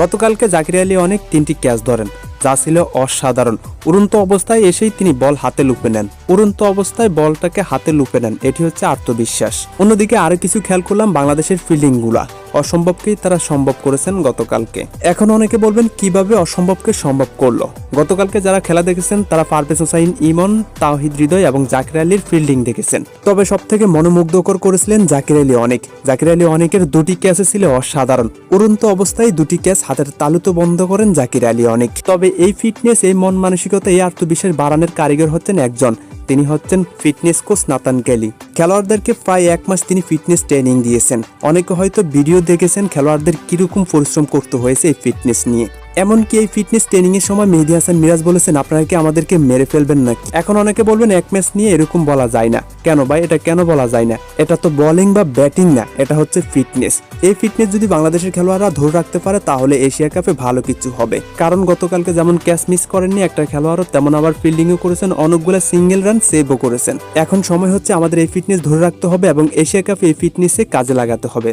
গতকালকে জাকির আলী অনেক তিনটি ক্যাচ ধরেন, যা ছিল অসাধারণ। উড়ন্ত অবস্থায় এসেই তিনি বল হাতে লুপে নেন। উড়ন্ত অবস্থায় বলটাকে হাতে লুপে নেন, এটি হচ্ছে আত্মবিশ্বাস। অন্যদিকে আরও কিছু খেয়াল করলাম বাংলাদেশের ফিল্ডিংগুলা অসম্ভবকেই তারা সম্ভব করেছেন গতকালকে। এখন অনেকে বলবেন, কীভাবে অসম্ভবকে সম্ভব করল? গতকালকে যারা খেলা দেখেছেন, তারা পারভেজ হোসাইন, ইমন, তাওহিদ হৃদয় এবং জাকির আলীর ফিল্ডিং দেখেছেন। তবে সব থেকে মনোমুগ্ধকর করেছিলেন জাকির আলী অনেক। জাকির আলী অনেকের দুটি ক্যাচে ছিল অসাধারণ। উড়ন্ত অবস্থায় দুটি ক্যাচ হাতের তালুতে বন্ধ করেন জাকির আলী অনেক। তবে এই ফিটনেস, এই মন মানসিকতা এই আত্মবিশ্বাস বাড়ানোর কারিগর হচ্ছেন একজন। তিনি হচ্ছেন ফিটনেস কোচ নাতান গ্যালি খেলোয়াড়দেরকে প্রায় এক মাস তিনি ফিটনেস ট্রেনিং দিয়েছেন। অনেকে হয়তো ভিডিও দেখেছেন খেলোয়াড়দের কীরকম পরিশ্রম করতে হয়েছে এই ফিটনেস নিয়ে। এমনকি এই ফিটনেস ট্রেনিং এর সময় মেহেদি হাসান মিরাজ বলেছেন, আপনারা কি আমাদেরকে মেরে ফেলবেন নাকি? এখন অনেকে বলবেন, এক ম্যাচ নিয়ে এরকম বলা যায় না। কেন ভাই, এটা কেন বলা যায় না? এটা তো বোলিং বা ব্যাটিং না, এটা হচ্ছে ফিটনেস এই ফিটনেস যদি বাংলাদেশের খেলোয়াড়রা ধরে রাখতে পারে, তাহলে এশিয়া কাপে ভালো কিছু হবে। কারণ গতকালকে যেমন ক্যাচ মিস করেননি একটা খেলোয়াড়ও, তেমন আবার ফিল্ডিংও করেছেন, অনেকগুলো সিঙ্গেল রান সেভও করেছেন। এখন সময় হচ্ছে আমাদের এই ফিটনেস ধরে রাখতে হবে এবং এশিয়া কাপে এই ফিটনেসে কাজে লাগাতে হবে।